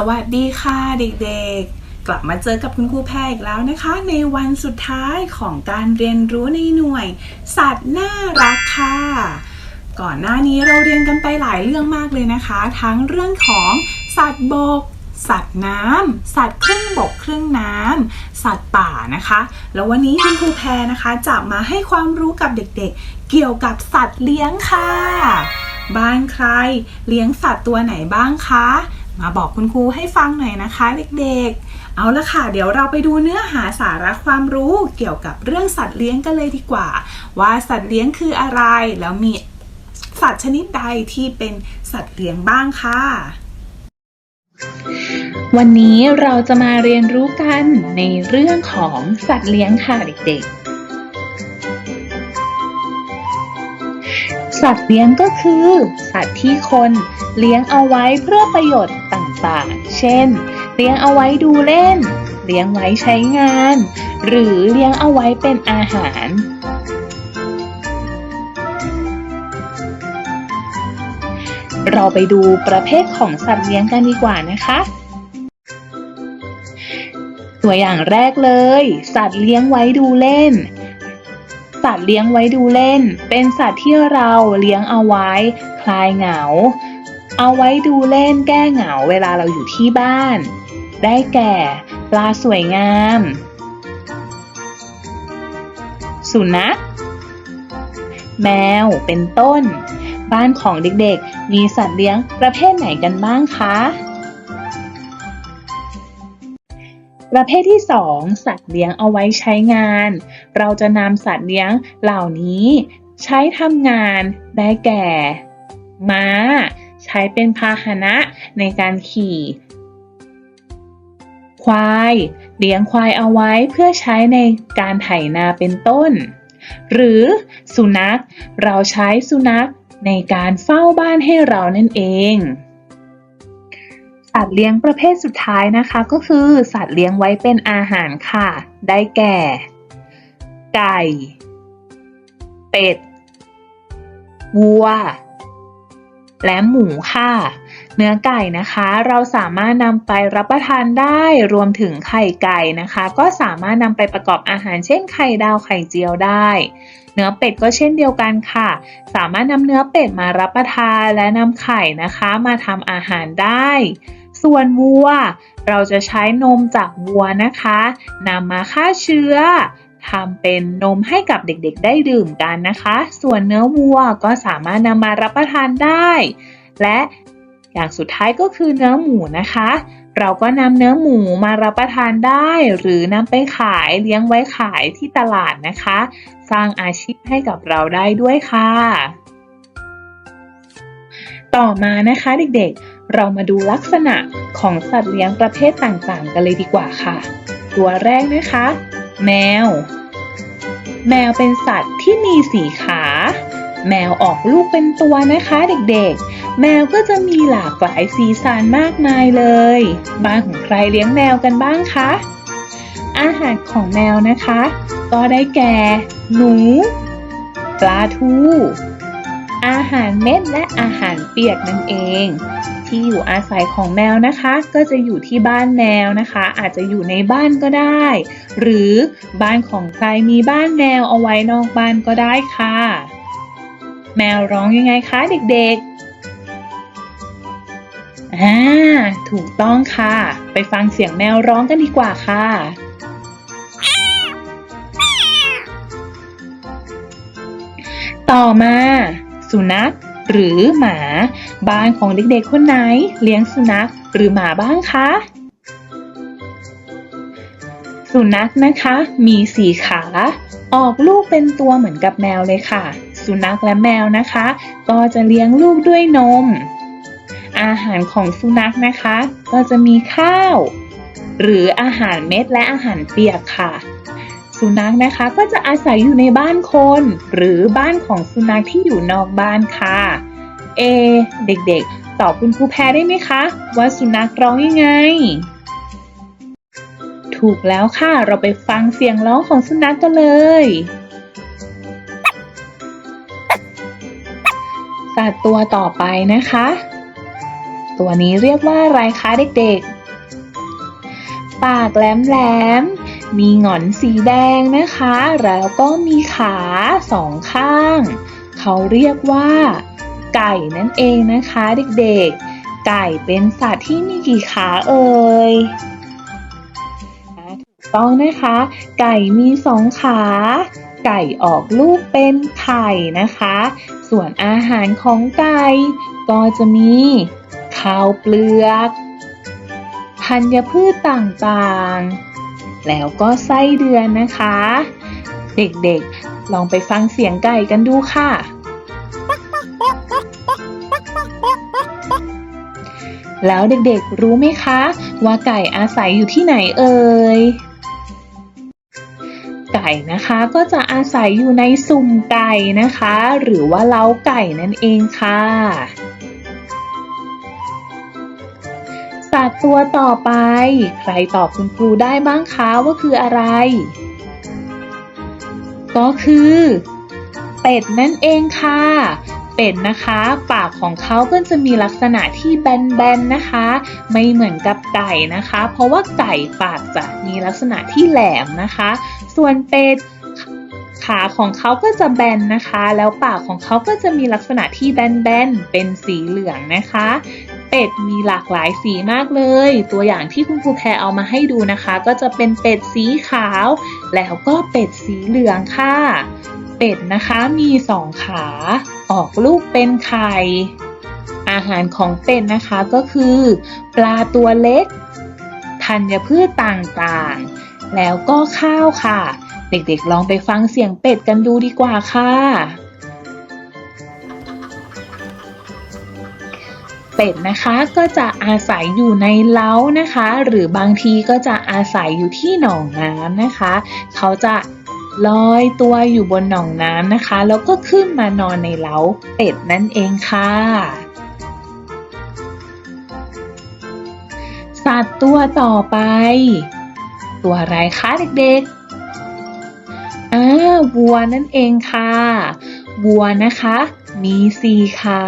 สวัสดีค่ะเด็กๆ กลับมาเจอกับคุณครูแพรอีกแล้วนะคะ ในวันสุดท้ายของการเรียนรู้ในหน่วย สัตว์น่ารักค่ะ ก่อนหน้านี้เราเรียนกันไปหลายเรื่องมากเลยนะคะ ทั้งเรื่องของสัตว์บก สัตว์น้ำสัตว์ครึ่งบกครึ่งน้ำสัตว์ป่านะคะ แล้ววันนี้คุณครูแพรนะคะจะมาให้ความรู้กับเด็กๆ เกี่ยวกับสัตว์เลี้ยงค่ะ บ้านใคร เลี้ยงสัตว์ตัวไหนบ้างคะ มาบอกคุณครูให้ฟังหน่อยนะคะเด็กๆ เอาละค่ะ เดี๋ยวเราไปดูเนื้อหาสาระความรู้เกี่ยวกับเรื่องสัตว์เลี้ยงกันเลยดีกว่า ว่าสัตว์เลี้ยงคืออะไร แล้วมีสัตว์ชนิดใดที่เป็นสัตว์เลี้ยงบ้างค่ะ วันนี้เราจะมาเรียนรู้กันในเรื่องของสัตว์เลี้ยงค่ะเด็กๆ สัตว์เลี้ยงก็คือ สัตว์ที่คนเลี้ยงเอาไว้เพื่อประโยชน์ต่างๆ เช่น เลี้ยงเอาไว้ดูเล่น เลี้ยงไว้ใช้งาน หรือเลี้ยงเอาไว้เป็นอาหาร เราไปดูประเภทของสัตว์เลี้ยงกันดีกว่านะคะตัวอย่างแรกเลย สัตว์เลี้ยงไว้ดูเล่น สัตว์เลี้ยงไว้ดูเล่น เป็นสัตว์ที่เราเลี้ยงเอาไว้ คลายเหงา เอาไว้ดูเล่นแก้เหงาเวลาเราอยู่ที่บ้าน ได้แก่ ปลาสวยงาม สุนัข แมว เป็นต้น บ้านของเด็กๆ มีสัตว์เลี้ยงประเภทไหนกันบ้างคะ ประเภทที่ 2 สัตว์เลี้ยงเอาไว้ใช้งาน เราจะนำสัตว์เลี้ยงเหล่านี้ ใช้ทำงานได้แก่ ม้า ใช้เป็นพาหนะในการขี่ ควาย เลี้ยงควายเอาไว้เพื่อใช้ในการไถนาเป็นต้น หรือสุนัข เราใช้สุนัขในการเฝ้าบ้านให้เรานั่นเอง สัตว์เลี้ยงประเภทสุดท้ายนะคะ ก็คือสัตว์เลี้ยงไว้เป็นอาหารค่ะ ได้แก่ ไก่ เป็ด วัว และหมูค่ะ เนื้อไก่นะคะ เราสามารถนำไปรับประทานได้รวมถึงไข่ไก่นะคะ ก็สามารถนำไปประกอบอาหารเช่นไข่ดาวไข่เจียวได้เนื้อเป็ดก็เช่นเดียวกันค่ะ สามารถนำเนื้อเป็ดมารับประทานและนำไข่นะคะ มาทำอาหารได้ ส่วนวัว เราจะใช้นมจากวัวนะคะนำมาฆ่าเชื้อทำเป็นนมให้กับเด็กๆได้ดื่มกันนะคะ ส่วนเนื้อวัวก็สามารถนำมารับประทานได้ และอย่างสุดท้ายก็คือเนื้อหมูนะคะ เราก็นำเนื้อหมูมารับประทานได้ หรือนำไปขายเลี้ยงไว้ขายที่ตลาดนะคะ สร้างอาชีพให้กับเราได้ด้วยค่ะ ต่อมานะคะเด็กๆ เรามาดูลักษณะของสัตว์เลี้ยงประเภทต่างๆ กันเลยดีกว่าค่ะ ตัวแรกนะคะ แมว แมวเป็นสัตว์ที่มีสีขา แมวออกลูกเป็นตัวนะคะเด็กๆ แมวก็จะมีหลากหลายสีสันมากมายเลย บ้านของใครเลี้ยงแมวกันบ้างคะ อาหารของแมวนะคะ ก็ได้แก่ หนู ปลาทูอาหารเม็ดและอาหารเปียกนั่นเอง ที่อยู่อาศัยของแมวนะคะ ก็จะอยู่ที่บ้านแมวนะคะ อาจจะอยู่ในบ้านก็ได้ หรือบ้านของใครมีบ้านแมวเอาไว้นอกบ้านก็ได้ค่ะ แมวร้องยังไงคะเด็กๆอ่าถูกต้องค่ะ ไปฟังเสียงแมวร้องกันดีกว่าค่ะต่อมา สุนัขหรือหมา บ้านของเด็กๆคนไหน เลี้ยงสุนัขหรือหมาบ้างคะ สุนัขนะคะ มีสี่ขา ออกลูกเป็นตัวเหมือนกับแมวเลยค่ะ สุนัขและแมวนะคะ ก็จะเลี้ยงลูกด้วยนม อาหารของสุนัขนะคะ ก็จะมีข้าว หรืออาหารเม็ดและอาหารเปียกค่ะสุนัขนะคะก็จะอาศัยอยู่ในบ้านคน หรือบ้านของสุนัขที่อยู่นอกบ้านค่ะ เอ เด็กๆ ตอบคุณครูแพรได้ไหมคะ ว่าสุนัขร้องยังไง ถูกแล้วค่ะ เราไปฟังเสียงร้องของสุนัขกันเลยสัตว์ตัวต่อไปนะคะ ตัวนี้เรียกว่าอะไรคะเด็กๆ ปากแหลมๆ มีหงอนสีแดงนะคะ แล้วก็มีขาสองข้าง เขาเรียกว่า ไก่นั่นเองนะคะเด็กๆ ไก่เป็นสัตว์ที่มีกี่ขาเอ่ยถูกต้องนะคะ ไก่มีสองขา ไก่ออกลูกเป็นไข่นะคะ ส่วนอาหารของไก่ก็จะมีข้าวเปลือกธัญพืชต่างๆ แล้วก็ไส้เดือนนะคะ เด็กๆ ลองไปฟังเสียงไก่กันดูค่ะ แล้วเด็กๆรู้ไหมคะ ว่าไก่อาศัยอยู่ที่ไหนเอ่ย ไก่นะคะก็จะอาศัยอยู่ในสุ่มไก่นะคะ หรือว่าเล้าไก่นั่นเองค่ะสัตว์ตัวต่อไป ใครตอบคุณครูได้บ้างคะว่าคืออะไร ก็คือ เป็ดนั่นเองค่ะ เป็ดนะคะ ปากของเขาก็จะมีลักษณะที่แบนๆนะคะ ไม่เหมือนกับไก่นะคะ เพราะว่าไก่ปากจะมีลักษณะที่แหลมนะคะ ส่วนเป็ดขาของเขาก็จะแบนนะคะ แล้วปากของเขาก็จะมีลักษณะที่แบนๆเป็นสีเหลืองนะคะ เป็ดมีหลากหลายสีมากเลย ตัวอย่างที่คุณครูแพรเอามาให้ดูนะคะ ก็จะเป็นเป็ดสีขาว แล้วก็เป็ดสีเหลืองค่ะ เป็ดนะคะมีสองขา ออกลูกเป็นไข่ อาหารของเป็ดนะคะก็คือ ปลาตัวเล็ก ธัญพืชต่างๆ แล้วก็ข้าวค่ะ เด็กๆลองไปฟังเสียงเป็ดกันดูดีกว่าค่ะ เป็ดนะคะก็จะอาศัยอยู่ในเล้านะคะ หรือบางทีก็จะอาศัยอยู่ที่หนองน้ำนะคะ เขาจะ ลอยตัวอยู่บนหนองน้ำนะคะ แล้วก็ขึ้นมานอนในเล้าเป็ดนั่นเองค่ะ สัตว์ตัวต่อไป ตัวอะไรคะเด็กๆอ่าวัวนั่นเองค่ะ วัวนะคะ มีสี่ขา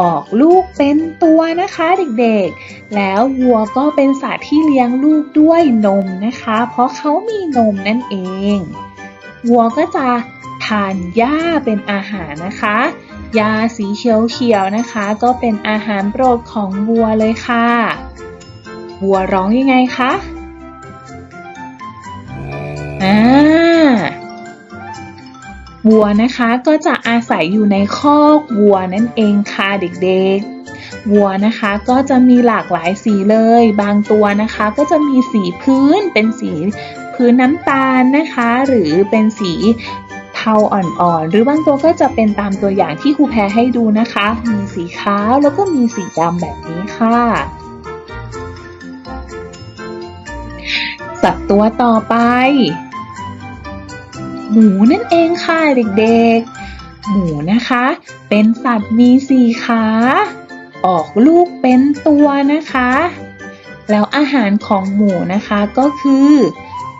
ออกลูกเป็นตัวนะคะเด็กๆ แล้ววัวก็เป็นสัตว์ที่เลี้ยงลูกด้วยนมนะคะ เพราะเขามีนมนั่นเอง วัวก็จะทานหญ้าเป็นอาหารนะคะหญ้าสีเขียวๆนะคะ ก็เป็นอาหารโปรดของวัวเลยค่ะ วัวร้องยังไงคะ อ่า วัวนะคะก็จะอาศัยอยู่ในคอกวัวนั่นเองค่ะเด็กๆ วัวนะคะก็จะมีหลากหลายสีเลย บางตัวนะคะก็จะมีสีพื้นเป็นสีพื้นน้ำตาลนะคะ หรือเป็นสีเทาอ่อนๆ หรือบางตัวก็จะเป็นตามตัวอย่างที่ครูแพรให้ดูนะคะ มีสีขาวแล้วก็มีสีดำแบบนี้ค่ะสัตว์ตัวต่อไป หมูนั่นเองค่ะเด็กๆ หมูนะคะ เป็นสัตว์มีสี่ขา ออกลูกเป็นตัวนะคะ แล้วอาหารของหมูนะคะก็คือ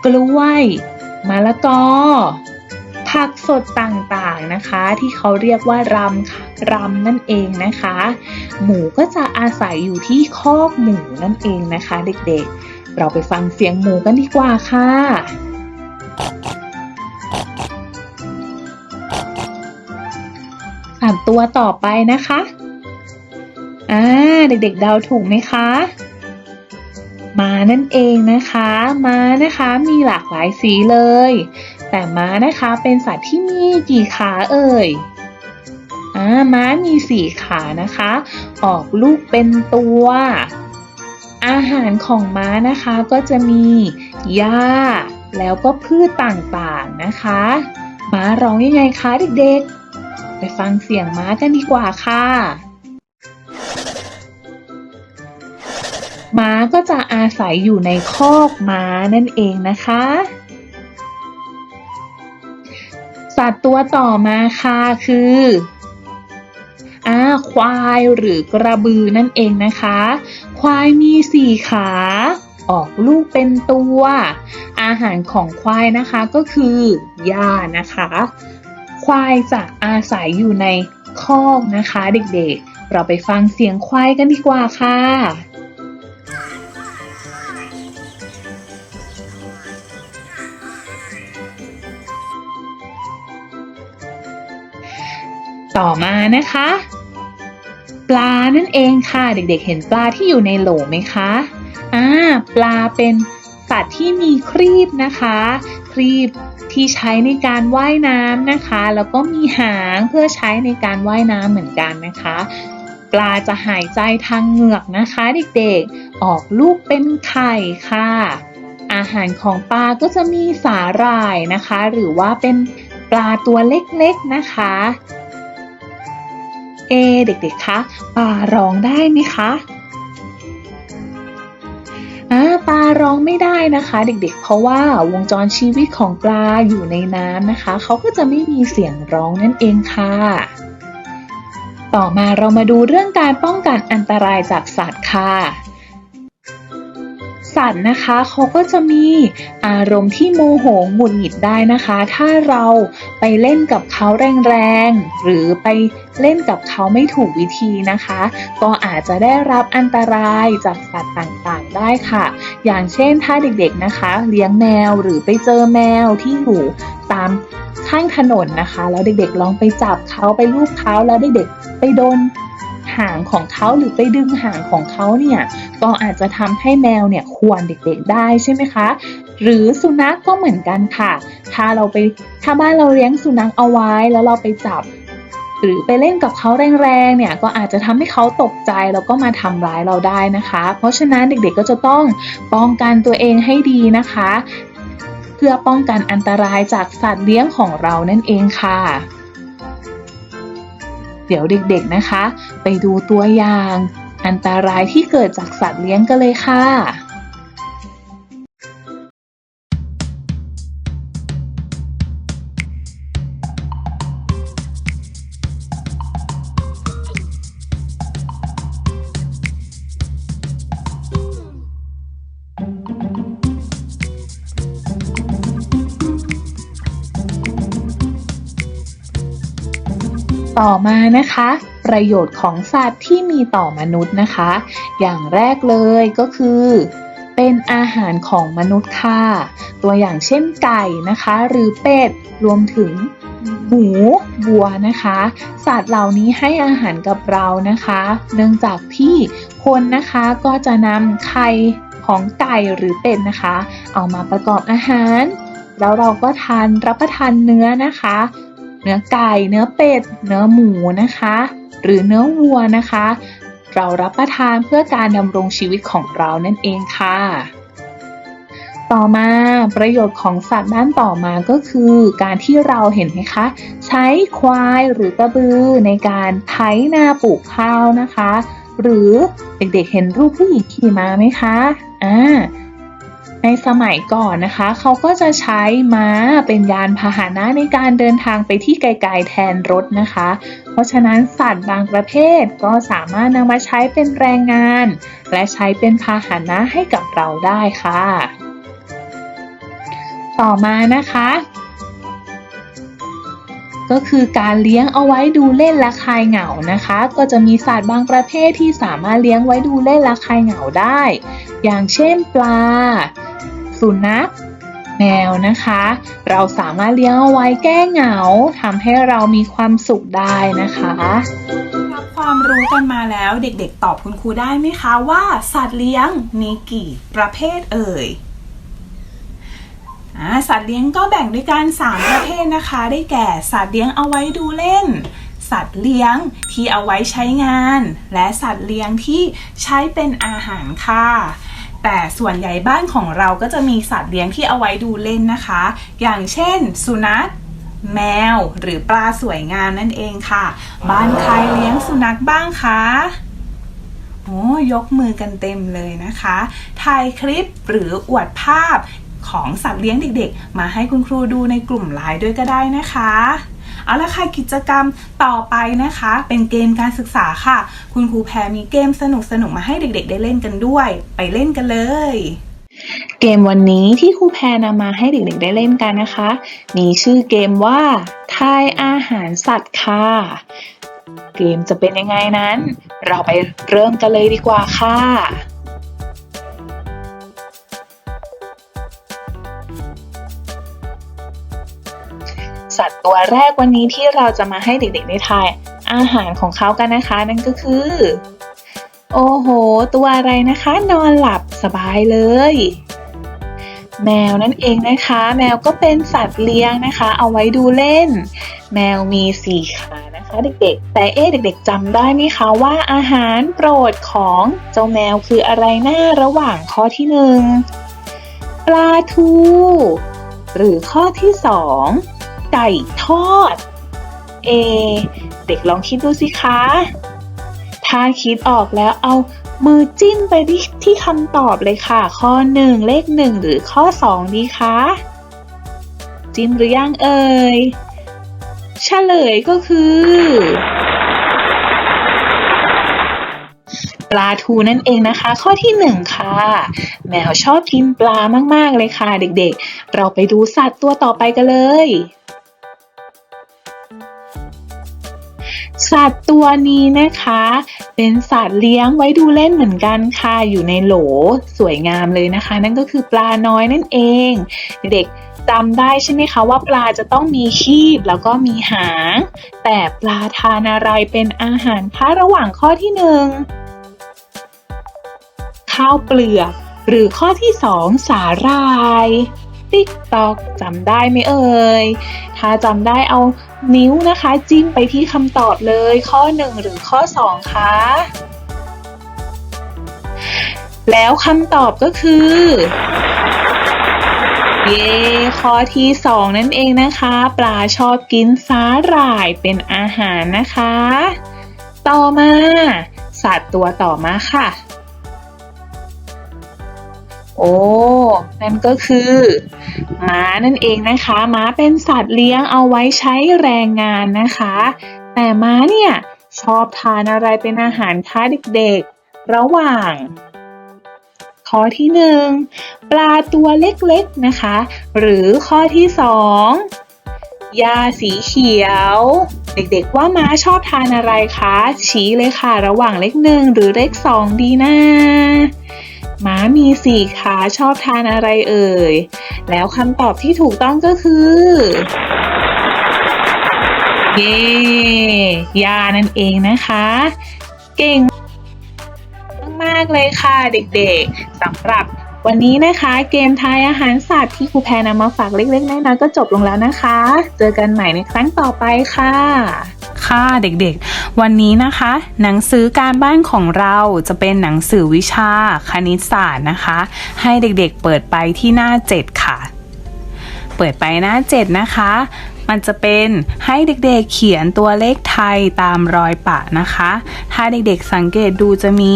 กล้วย มะละกอ ผักสดต่างๆนะคะ ที่เขาเรียกว่ารำค่ะรำนั่นเองนะคะ หมูก็จะอาศัยอยู่ที่คอกหมูนั่นเองนะคะ เด็กๆ เราไปฟังเสียงหมูกันดีกว่าค่ะ สัตว์ตัวต่อไปนะคะ อ่า เด็กๆเดาถูกไหมคะม้านั่นเองนะคะ ม้านะคะมีหลากหลายสีเลย แต่ม้านะคะเป็นสัตว์ที่มีกี่ขาเอ่ย อ่า ม้ามีสี่ขานะคะ ออกลูกเป็นตัว อาหารของม้านะคะก็จะมีหญ้า แล้วก็พืชต่างๆนะคะ ม้าร้องยังไงคะเด็กๆ ไปฟังเสียงม้ากันดีกว่าค่ะ ม้าก็จะอาศัยอยู่ในคอกม้านั่นเองนะคะ สัตว์ตัวต่อมาค่ะคืออาควายหรือกระบือนั่นเองนะคะ ควายมีสี่ขา ออกลูกเป็นตัว อาหารของควายนะคะก็คือหญ้านะคะ ควายจะอาศัยอยู่ในคอกนะคะเด็กๆ เราไปฟังเสียงควายกันดีกว่าค่ะต่อมานะคะ ปลานั่นเองค่ะเด็กๆ เห็นปลาที่อยู่ในโหลไหมคะอ่าปลาเป็นสัตว์ที่มีครีบนะคะ ครีบ ที่ใช้ในการว่ายน้ำนะคะ แล้วก็มีหางเพื่อใช้ในการว่ายน้ำเหมือนกันนะคะ ปลาจะหายใจทางเหงือกนะคะเด็กๆ ออกลูกเป็นไข่ค่ะ อาหารของปลาก็จะมีสาหร่ายนะคะ หรือว่าเป็นปลาตัวเล็กๆนะคะ เอเด็กๆคะปลาร้องได้ไหมคะ ปลาร้องไม่ได้นะคะ เด็กๆ เพราะว่าวงจรชีวิตของปลาอยู่ในน้ำนะคะ เขาก็จะไม่มีเสียงร้องนั่นเองค่ะ ต่อมาเรามาดูเรื่องการป้องกันอันตรายจากสัตว์ค่ะ สัตว์นะคะเขาก็จะมีอารมณ์ที่โมโหหงุดหงิดได้นะคะ ถ้าเราไปเล่นกับเขาแรงๆหรือไปเล่นกับเขาไม่ถูกวิธีนะคะ ก็อาจจะได้รับอันตรายจากสัตว์ต่างๆได้ค่ะ อย่างเช่นถ้าเด็กๆนะคะ เลี้ยงแมวหรือไปเจอแมวที่อยู่ตามข้างถนนนะคะ แล้วเด็กๆลองไปจับเขาไปลูบเขาแล้วเด็กๆไปโดน หางของเขาหรือไปดึงหางของเขาเนี่ยก็อาจจะทำให้แมวเนี่ยควรเด็กๆได้ใช่ไหมคะ หรือสุนัขกก็เหมือนกันค่ะ ถ้าเราไปถ้าบ้านเราเลี้ยงสุนัขเอาไว้แล้วเราไปจับ หรือไปเล่นกับเขาแรงๆเนี่ยก็อาจจะทำให้เขาตกใจแล้วก็มาทำร้ายเราได้นะคะ เพราะฉะนั้นเด็กๆก็จะต้องป้องกันตัวเองให้ดีนะคะ เพื่อป้องกันอันตรายจากสัตว์เลี้ยงของเรานั่นเองค่ะ เดี๋ยวเด็กๆนะคะ ไปดูตัวอย่าง อันตรายที่เกิดจากสัตว์เลี้ยงกันเลยค่ะ ต่อมานะคะ ประโยชน์ของสัตว์ที่มีต่อมนุษย์นะคะ อย่างแรกเลยก็คือ เป็นอาหารของมนุษย์ค่ะ ตัวอย่างเช่นไก่นะคะ หรือเป็ดรวมถึงหมูวัวนะคะ สัตว์เหล่านี้ให้อาหารกับเรานะคะ เนื่องจากที่คนนะคะก็จะนำไข่ของไก่หรือเป็ดนะคะ เอามาประกอบอาหาร แล้วเราก็ทานรับประทานเนื้อนะคะ เนื้อไก่ เนื้อเป็ด เนื้อหมูนะคะ หรือเนื้อวัวนะคะ เรารับประทานเพื่อการดำรงชีวิตของเรานั่นเองค่ะ ต่อมาประโยชน์ของสัตว์ด้านต่อมาก็คือ การที่เราเห็นไหมคะ ใช้ควายหรือกระบือในการไถนาปลูกข้าวนะคะ หรือเด็กๆเห็นรูปผู้หญิงขี่ม้าไหมคะอ่า ในสมัยก่อนนะคะ เขาก็จะใช้ม้าเป็นยานพาหนะในการเดินทางไปที่ไกลๆแทนรถนะคะ เพราะฉะนั้นสัตว์บางประเภทก็สามารถนำมาใช้เป็นแรงงาน และใช้เป็นพาหนะให้กับเราได้ค่ะ ต่อมานะคะ ก็คือการเลี้ยงเอาไว้ดูเล่นและคลายเหงานะคะ ก็จะมีสัตว์บางประเภทที่สามารถเลี้ยงไว้ดูเล่นและคลายเหงาได้ อย่างเช่นปลา สุนัขแมวนะคะ เราสามารถเลี้ยงเอาไว้แก้เหงาทำให้เรามีความสุขได้นะคะรับความรู้กันมาแล้วเด็กๆ ตอบคุณครูได้ไหมคะว่า สัตว์เลี้ยงมีกี่ประเภทเอ่ย สัตว์เลี้ยงก็แบ่งด้วยกัน 3 ประเภทนะคะ ได้แก่ สัตว์เลี้ยงเอาไว้ดูเล่น สัตว์เลี้ยงที่เอาไว้ใช้งาน และสัตว์เลี้ยงที่ใช้เป็นอาหารค่ะ แต่ส่วนใหญ่บ้านของเราก็จะมีสัตว์เลี้ยงที่เอาไว้ดูเล่นนะคะ อย่างเช่น สุนัขแมวหรือปลาสวยงามนั่นเองค่ะ บ้านใครเลี้ยงสุนัขบ้างคะโอ้ยกมือกันเต็มเลยนะคะ ถ่ายคลิปหรืออวดภาพ ของสัตว์เลี้ยงเด็กๆ มาให้คุณครูดูในกลุ่มไลน์ด้วยก็ได้นะคะ เอาละค่ะกิจกรรมต่อไปนะคะ เป็นเกมการศึกษาค่ะ คุณครูแพรมีเกมสนุกๆมาให้เด็กๆ ได้เล่นกันด้วย ไปเล่นกันเลยเกมวันนี้ที่ครูแพรนำมาให้เด็กๆได้เล่นกันนะคะ มีชื่อเกมว่า ทายอาหารสัตว์ค่ะ เกมจะเป็นยังไงนั้น เราไปเริ่มกันเลยดีกว่าค่ะ สัตว์ตัวแรกวันนี้ที่เราจะมาให้เด็กๆได้ทายอาหารของเขากันนะคะ นั่นก็คือ โอ้โห ตัวอะไรนะคะ นอนหลับสบายเลย แมวนั่นเองนะคะ แมวก็เป็นสัตว์เลี้ยงนะคะ เอาไว้ดูเล่น แมวมีสี่ขานะคะเด็กๆ แต่เอ๊เด็ก ๆจำได้ไหมคะว่าอาหารโปรดของเจ้าแมวคืออะไรหน้าระหว่างข้อที่หนึ่งปลาทู หรือข้อที่สอง ไก่ทอด เอ เด็กลองคิดดูสิคะ ถ้าคิดออกแล้วเอามือจิ้มไปที่ที่คำตอบเลยค่ะ ข้อหนึ่งเลขหนึ่งหรือข้อสองดีคะ จิ้มหรือยังเอ่ยเฉลยก็คือ ปลาทูนั่นเองนะคะ ข้อที่หนึ่งค่ะ แมวชอบกินปลามาก ๆ เลยค่ะ เด็กๆ เราไปดูสัตว์ตัวต่อไปกันเลย สัตว์ตัวนี้นะคะ เป็นสัตว์เลี้ยงไว้ดูเล่นเหมือนกันค่ะ อยู่ในโหลสวยงามเลยนะคะ นั่นก็คือปลาน้อยนั่นเอง เด็กจำได้ใช่ไหมคะว่าปลาจะต้องมีคีบแล้วก็มีหาง แต่ปลาทานอะไรเป็นอาหารคะระหว่างข้อที่หนึ่งข้าวเปลือก หรือข้อที่สองสาหร่าย ติ๊กตอกจำได้ไหมเอ่ย ถ้าจำได้เอา นิ้วนะคะ จิ้มไปที่คำตอบเลยข้อ 1 หรือข้อ 2คะแล้วคำตอบก็คือ เย้ข้อที่ 2 นั่นเองนะคะ ปลาชอบกินสาหร่ายเป็นอาหารนะคะ ต่อมา สัตว์ตัวต่อมาค่ะ โอ้นั่นก็คือม้านั่นเองนะคะม้าเป็นสัตว์เลี้ยงเอาไว้ใช้แรงงานนะคะ แต่ม้าเนี่ยชอบทานอะไรเป็นอาหารคะเด็กๆ ระหว่าง ข้อที่หนึ่งปลาตัวเล็กๆนะคะ หรือข้อที่สองยาสีเขียว เด็กๆว่าม้าชอบทานอะไรคะ ชี้เลยค่ะ ระหว่างเลขหนึ่งหรือเลขสองดีนะ ม้ามีสี่ขาชอบทานอะไรเอ่ย แล้วคำตอบที่ถูกต้องก็คือ เย่ยานั่นเองนะคะ เก่งมากๆเลยค่ะเด็กๆสำหรับ วันนี้นะคะเกมทายอาหารสัตว์ที่ครูแพรนำมาฝากเล็กๆน้อยๆก็จบลงแล้วนะคะ เจอกันใหม่ในครั้งต่อไปค่ะ ค่ะเด็กๆ วันนี้นะคะ หนังสือการบ้านของเราจะเป็นหนังสือวิชาคณิตศาสตร์นะคะ ให้เด็กๆเปิดไปที่หน้า 7 ค่ะ เปิดไปหน้า 7 นะคะมันจะเป็นให้เด็กๆเขียนตัวเลขไทยตามรอยปะนะคะ ถ้าเด็กๆสังเกตดูจะมี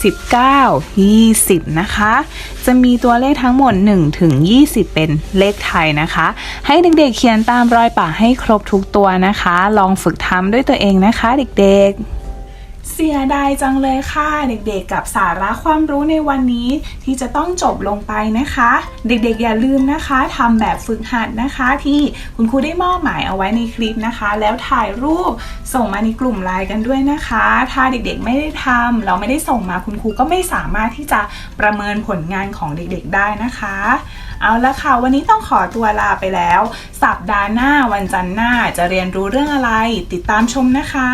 19 20 นะคะ จะมีตัวเลขทั้งหมด 1 ถึง 20 เป็นเลขไทยนะคะ ให้เด็กๆเขียนตามรอยปากให้ครบทุกตัวนะคะ ลองฝึกทำด้วยตัวเองนะคะเด็กๆ เสียดายจังเลยค่ะเด็กๆ กับสาระความรู้ในวันนี้ ที่จะต้องจบลงไปนะคะ เด็กๆอย่าลืมนะคะทำแบบฝึกหัดนะคะ ที่คุณครูได้มอบหมายเอาไว้ในคลิปนะคะ แล้วถ่ายรูปส่งมาในกลุ่มไลน์กันด้วยนะคะ ถ้าเด็กๆไม่ได้ทำเราไม่ได้ส่งมาคุณครูก็ไม่สามารถที่จะประเมินผลงานของเด็กๆได้นะคะ เอาละค่ะ วันนี้ต้องขอตัวลาไปแล้ว สัปดาห์หน้าวันจันทร์หน้าจะเรียนรู้เรื่องอะไร ติดตามชมนะคะ